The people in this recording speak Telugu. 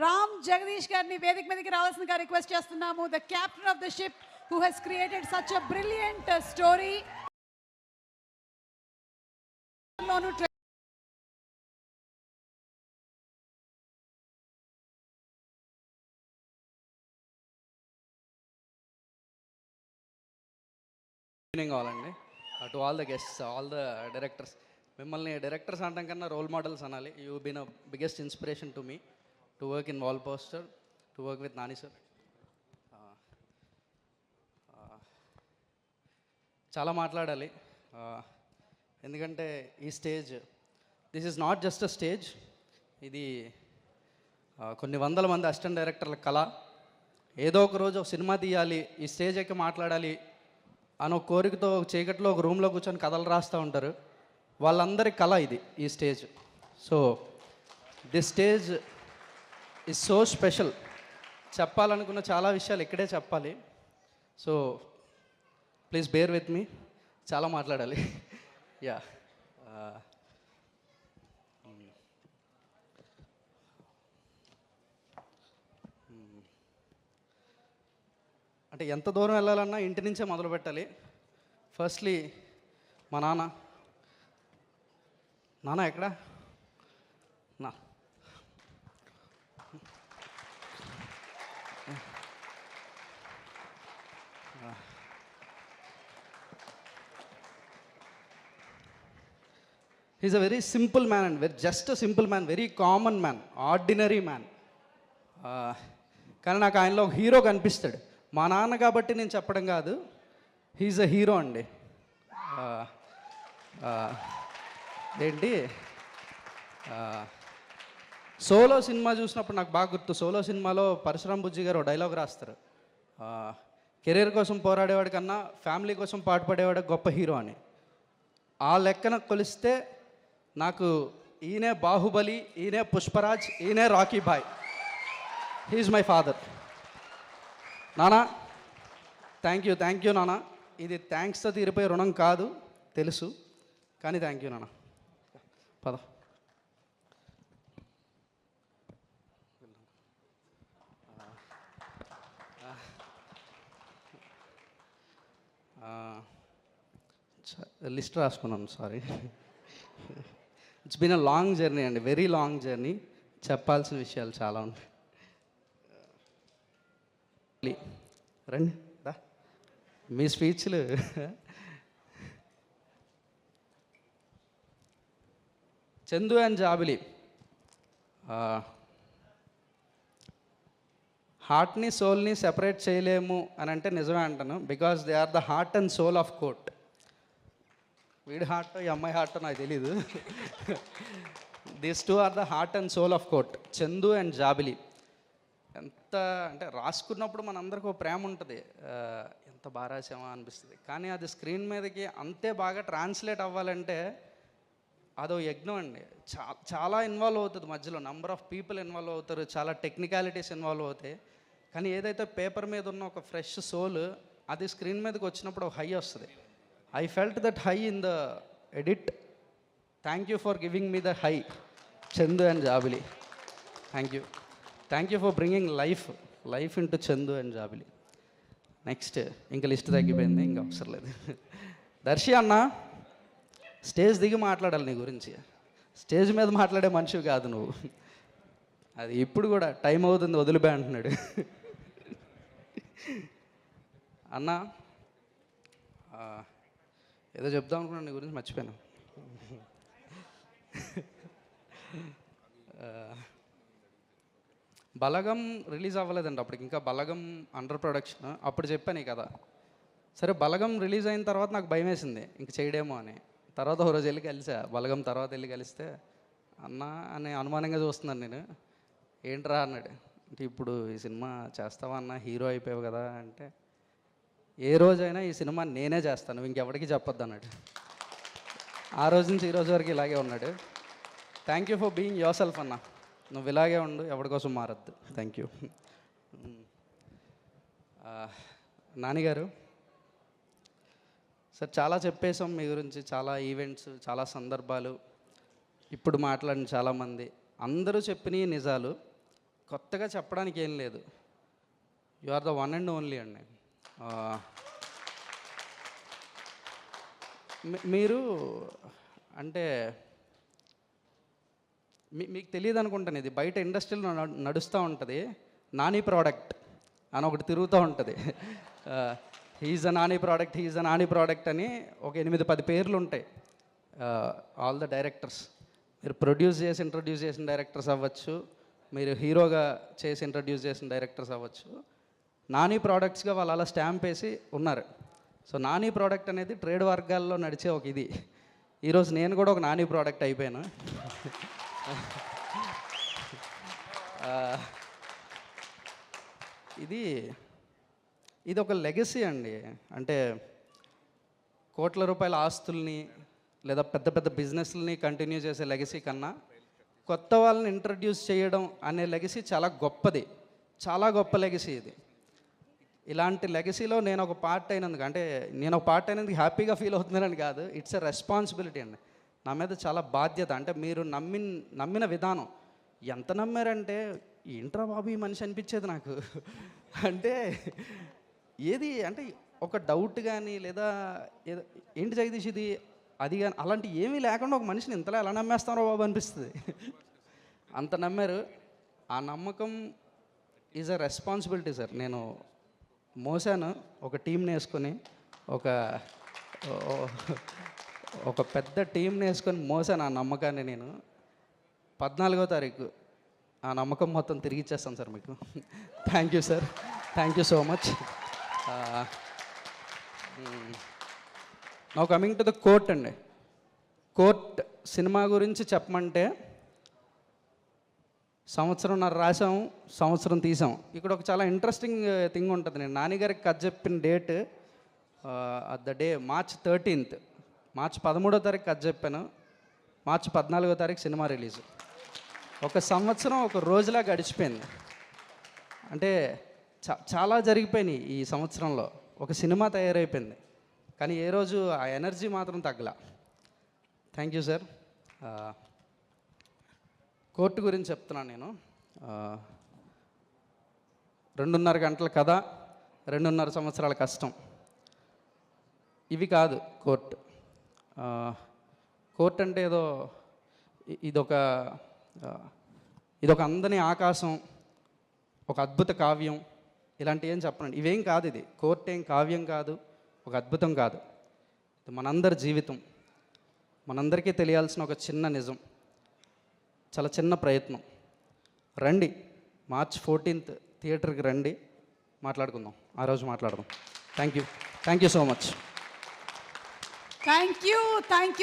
రామ్ జగదీష్ గారిని వేదిక మీదకి రావాల్సిందిగా రిక్వెస్ట్ చేస్తున్నాము. The captain of the ship who has created such a brilliant story evening కావాలండి. To all the guests all the directors మిమ్మల్ని డైరెక్టర్స్ అనడం కన్నా రోల్ మోడల్స్ అనాలి. You been a biggest inspiration to me to work in wall poster to work with Nani sir చాలా మాట్లాడాలి. Uh, ఎందుకంటే ఈ stage this is not just a stage ఇది uh, కొన్ని వందల మంది అసిస్టెంట్ డైరెక్టర్ల కళ. ఏదో ఒక రోజు ఒక సినిమా తీయాలి ఈ స్టేజ్ ఎక్కి మాట్లాడాలి అని ఒక కోరికతో ఒక చీకట్లో ఒక రూమ్లో కూర్చొని కథలు రాస్తూ ఉంటారు. వాళ్ళందరి కళ ఇది ఈ stage. So this stage is so special చెప్పాలనుకున్న చాలా విషయాలు ఇక్కడే చెప్పాలి. So please bear with me చాలా మాట్లాడాలి. యా అంటే ఎంత దూరం వెళ్ళాలన్నా ఇంటి నుంచే మొదలు పెట్టాలి. ఫస్ట్లీ మా నాన్న. నాన్న ఎక్కడ? నా. Is a very simple man and very just a simple man very common man ordinary man కానీ నాకు ఆయనలో ఒక హీరో కనిపిస్తాడు. మా నాన్న కాబట్టి నేను చెప్పడం కాదు. హీఈస్ అ హీరో అండి. Uh, uh, ఏంటి? Uh, సోలో సినిమా చూసినప్పుడు నాకు బాగా గుర్తు. సోలో సినిమాలో పరశురామ్ బుజ్జి గారు డైలాగ్ రాస్తారు. కెరీర్ కోసం పోరాడేవాడి కన్నా ఫ్యామిలీ కోసం పాటుపడేవాడు గొప్ప హీరో అని. ఆ లెక్కన కొలిస్తే నాకు ఈయనే బాహుబలి ఈయనే పుష్పరాజ్ ఈయనే Rocky Bhai. He's my father నానా థ్యాంక్ యూ థ్యాంక్ యూ నాన్న ఇది థ్యాంక్స్తో తీరిపోయే రుణం కాదు తెలుసు. కానీ థ్యాంక్ యూ నాన్న పద. లిస్ట్ రాసుకున్నాను sorry it's been a long journey అండి వెరీ లాంగ్ జర్నీ చెప్పాల్సిన విషయాలు చాలా ఉన్నాయి. రండి రా మీ స్పీచ్లు. Chandu and Jabili. హార్ట్ని సోల్ని సెపరేట్ చేయలేము అని అంటే నిజమే అంటాను. Because they are the heart and soul of Court వీడి హార్ట్ ఈ అమ్మాయి హార్ట్ నాకు తెలీదు. This two are the heart and soul of Court Chandu and Jabili. ఎంత అంటే రాసుకున్నప్పుడు మనందరికి ఒక ప్రేమ ఉంటుంది. ఎంత బాగా రాసామా అనిపిస్తుంది. కానీ అది స్క్రీన్ మీదకి అంతే బాగా ట్రాన్స్లేట్ అవ్వాలంటే అదో యజ్ఞం అండి. చా చాలా ఇన్వాల్వ్ అవుతుంది మధ్యలో. నంబర్ ఆఫ్ పీపుల్ ఇన్వాల్వ్ అవుతారు చాలా టెక్నికాలిటీస్ ఇన్వాల్వ్ అవుతాయి. కానీ ఏదైతే పేపర్ మీద ఉన్న ఒక ఫ్రెష్ సోల్ అది స్క్రీన్ మీదకి వచ్చినప్పుడు ఒక హై వస్తుంది. I felt that high in the edit thank you for giving me the high Chandu and Jabili thank you thank you for bringing life life into Chandu and Jabili next ఇంకా లిస్ట్ తగ్గిపోయింది ఇంకా అవసరం లేదు. దర్శి అన్న స్టేజ్ దిగి మాట్లాడాలి నీ గురించి. స్టేజ్ మీద మాట్లాడే మనిషివి కాదు నువ్వు. అది ఇప్పుడు కూడా టైం అవుతుంది వదిలిపే అంటున్నాడు. అన్న ఏదో చెప్దాం అనుకున్నాను నీ గురించి మర్చిపోయాను. బలగం రిలీజ్ అవ్వలేదండి అప్పటికి. ఇంకా బలగం అండర్ ప్రొడక్షన్ అప్పుడు చెప్పాను కదా సరే బలగం రిలీజ్ అయిన తర్వాత నాకు భయం వేసింది ఇంక చేయడేమో అని. తర్వాత ఒక రోజు వెళ్ళి కలిసా. బలగం తర్వాత వెళ్ళి కలిస్తే అన్న అని అనుమానంగా చూస్తున్నాను నేను. ఏంట్రా అన్నాడు. అంటే ఇప్పుడు ఈ సినిమా చేస్తావా అన్న? హీరో అయిపోయావు కదా అంటే ఏ రోజైనా ఈ సినిమా నేనే చేస్తాను నువ్వు ఇంకెవరికి చెప్పొద్దు అన్నాడు. ఆ రోజు నుంచి ఈ రోజు వరకు ఇలాగే ఉన్నాడు. Thank you for being your yourself. నువ్వు ఇలాగే ఉండు ఎవరికోసం మారద్దు. థ్యాంక్ యూ నాన్నగారు సార్ చాలా చెప్పేశాం మీ గురించి చాలా ఈవెంట్స్ చాలా సందర్భాలు. ఇప్పుడు మాట్లాడిన చాలామంది. అందరూ చెప్పినవి నిజాలు. కొత్తగా చెప్పడానికి ఏం లేదు. You are the one and only అండి మీరు అంటే మీ మీకు తెలియదు అనుకుంటాను ఇది. బయట ఇండస్ట్రీలో నడు- నడుస్తూ ఉంటుంది. నాని ప్రోడక్ట్ అని ఒకటి తిరుగుతూ ఉంటుంది. He's a Nani product he's a Nani product అని ఒక ఎనిమిది పది పేర్లు ఉంటాయి. All the directors. మీరు ప్రొడ్యూస్ చేసి ఇంట్రడ్యూస్ చేసిన డైరెక్టర్స్ అవ్వచ్చు. మీరు హీరోగా చేసి ఇంట్రడ్యూస్ చేసిన డైరెక్టర్స్ అవ్వచ్చు. నాని ప్రోడక్ట్స్గా వాళ్ళు అలా స్టాంప్ వేసి ఉన్నారు. సో నాని ప్రోడక్ట్ అనేది ట్రేడ్ వర్గాల్లో నడిచే ఒక ఇది. ఈరోజు నేను కూడా ఒక నాని ప్రోడక్ట్ అయిపోయాను. ఇది ఇది ఒక లెగసీ అండి. అంటే కోట్ల రూపాయల ఆస్తుల్ని లేదా పెద్ద పెద్ద బిజినెస్లని కంటిన్యూ చేసే లెగసీ కన్నా కొత్త వాళ్ళని ఇంట్రడ్యూస్ చేయడం అనే లెగసీ చాలా గొప్పది. చాలా గొప్ప లెగసీ ఇది. ఇలాంటి లెగసీలో నేను ఒక పార్ట్ అయినందుకు అంటే నేను ఒక పార్ట్ అయినందుకు హ్యాపీగా ఫీల్ అవుతున్నానని కాదు ఇట్స్ ఎ రెస్పాన్సిబిలిటీ అండి. నా మీద చాలా బాధ్యత అంటే మీరు నమ్మి నమ్మిన విధానం. ఎంత నమ్మారంటే ఏంట్రా బాబు ఈ మనిషి అనిపించేది నాకు? అంటే ఏది అంటే ఒక డౌట్ కానీ లేదా ఏదో ఏంటి జగదీష్ ఇది? అది కానీ అలాంటి ఏమీ లేకుండా ఒక మనిషిని ఇంతలా ఎలా నమ్మేస్తారో బాబు అనిపిస్తుంది. అంత నమ్మారు. ఆ నమ్మకం ఈజ్ అ రెస్పాన్సిబిలిటీ సార్ నేను మోసాను ఒక టీంని వేసుకొని ఒక ఒక పెద్ద టీంని వేసుకొని మోసాను ఆ నమ్మకాన్ని నేను. పద్నాలుగో తారీఖు ఆ నమ్మకం మొత్తం తిరిగి ఇచ్చేస్తాను సార్ మీకు. Thank you sir thank you so much నా కమింగ్ టు ద కోర్ట్ అండి. కోర్ట్ సినిమా గురించి చెప్పమంటే సంవత్సరంన్నర రాసాం సంవత్సరం తీసాం ఇక్కడ ఒక చాలా ఇంట్రెస్టింగ్ థింగ్ ఉంటుంది. నేను నాన్నగారికి కథ చెప్పిన date at the day March thirteenth March పదమూడో తారీఖు కథ చెప్పాను. మార్చ్ పద్నాలుగో తారీఖు సినిమా రిలీజ్ ఒక సంవత్సరం ఒక రోజులా గడిచిపోయింది. అంటే చ చాలా జరిగిపోయినాయి ఈ సంవత్సరంలో. ఒక సినిమా తయారైపోయింది. కానీ ఏ రోజు ఆ ఎనర్జీ మాత్రం తగ్గల. థ్యాంక్ యూ సార్ కోర్టు గురించి చెప్తున్నాను నేను. రెండున్నర గంటల కథ రెండున్నర సంవత్సరాల కష్టం. ఇవి కాదు కోర్టు. కోర్టు అంటే ఏదో ఇదొక ఇదొక అందని ఆకాశం ఒక అద్భుత కావ్యం ఇలాంటి ఏం చెప్పనండి. ఇవేం కాదు ఇది. కోర్టు ఏం కావ్యం కాదు ఒక అద్భుతం కాదు. ఇది మనందరి జీవితం. మనందరికీ తెలియాల్సిన ఒక చిన్న నిజం. చాలా చిన్న ప్రయత్నం. రండి. మార్చ్ ఫోర్టీన్త్ థియేటర్కి రండి. మాట్లాడుకుందాం. ఆ రోజు మాట్లాడదాం. Thank you thank you so much. Thank you thank you